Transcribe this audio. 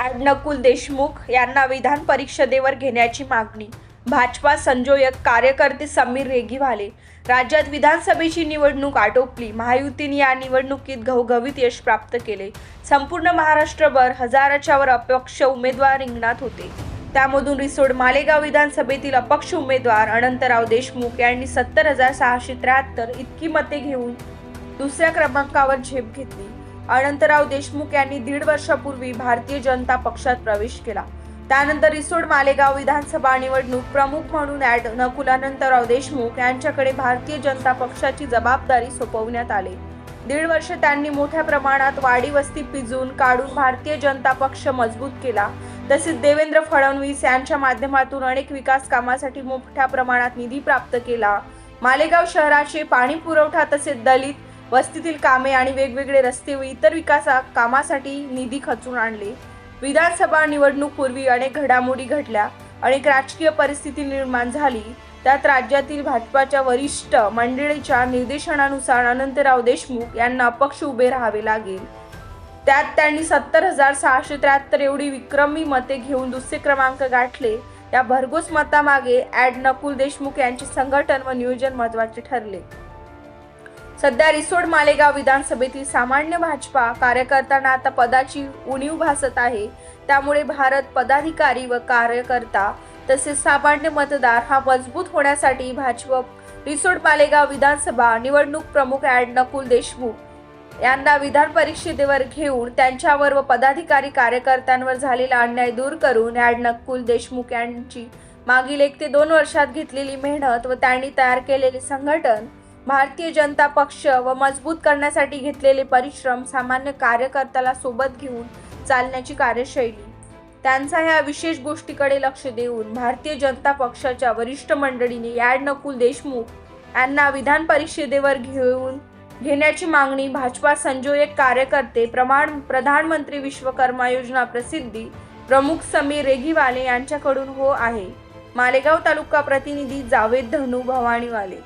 नकुल देशमुख यांना विधान परिषदेवर घेण्याची मागणी. भाजपा संजोयक कार्यकर्ते समीर रेगीवाले राज्यात विधानसभेची निवडणूक आटोपली. महायुतीने या निवडणुकीत घवघवीत यश प्राप्त केले. संपूर्ण महाराष्ट्रभर हजाराच्या वर अपक्ष उमेदवार रिंगणात होते. त्यामधून रिसोड मालेगाव विधानसभेतील अपक्ष उमेदवार अनंतराव देशमुख यांनी सत्तर हजार सहाशे त्र्याहत्तर इतकी मते घेऊन दुसऱ्या क्रमांकावर झेप घेतली. अनंतराव देशमुख यांनी दीड वर्षापूर्वी भारतीय जनता पक्षात प्रवेश केला. त्यानंतर रिसोड मालेगाव विधानसभा निवडणूक प्रमुख म्हणून ॲड नकुलानंतराव देशमुख यांच्याकडे भारतीय जनता पक्षाची जबाबदारी सोपवण्यात आली. दीड वर्ष त्यांनी मोठ्या प्रमाणात वाडी वस्ती पिजून काढून भारतीय जनता पक्ष मजबूत केला. तसेच देवेंद्र फडणवीस यांच्या माध्यमातून अनेक विकास कामासाठी मोठ्या प्रमाणात निधी प्राप्त केला. मालेगाव शहराचे पाणी पुरवठा तसेच दलित वस्तीतील कामे आणि वेगवेगळे रस्ते व इतर विकासा कामासाठी निधी खचून आणले. विधानसभा निवडणूकपूर्वी अनेक घडामोडी घडल्या. अनेक राजकीय परिस्थिती निर्माण झाली. त्यात राज्यातील भाजपाच्या वरिष्ठ मंडळीच्या निर्देशनानुसार अनंतराव देशमुख यांना अपक्ष उभे राहावे लागेल. त्यात त्यांनी सत्तर हजार सहाशे त्र्याहत्तर एवढी विक्रमी मते घेऊन दुसरे क्रमांक गाठले. या भरघोस मतामागे ॲड नकुल देशमुख यांचे संघटन व नियोजन महत्त्वाचे ठरले. सध्या रिसोड मालेगाव विधानसभेतील सामान्य भाजपा कार्यकर्त्यांना आता पदाची उणीव भासत आहे. त्यामुळे भारत पदाधिकारी व कार्यकर्ता तसेच सामान्य मतदार हा मजबूत होण्यासाठी भाजप रिसोड मालेगाव विधानसभा निवडणूक प्रमुख ॲड नकुल देशमुख यांना विधान परिषदेवर घेऊन त्यांच्यावर व पदाधिकारी कार्यकर्त्यांवर झालेला अन्याय दूर करून ॲड नकुल देशमुख यांची मागील एक ते दोन वर्षात घेतलेली मेहनत व त्यांनी तयार केलेले संघटन भारतीय जनता पक्ष व मजबूत करण्यासाठी घेतलेले परिश्रम सामान्य कार्यकर्त्याला सोबत घेऊन चालण्याची कार्यशैली. त्यांचा ह्या विशेष गोष्टीकडे लक्ष देऊन भारतीय जनता पक्षाच्या वरिष्ठ मंडळीने याड नकुल देशमुख यांना विधान परिषदेवर घेऊन घेण्याची मागणी भाजपा संजोयक कार्यकर्ते प्रमाण प्रधानमंत्री विश्वकर्मा योजना प्रसिद्धी प्रमुख समीर रेगीवाले यांच्याकडून हो आहे. मालेगाव तालुका प्रतिनिधी जावेद धनू भवानीवाले.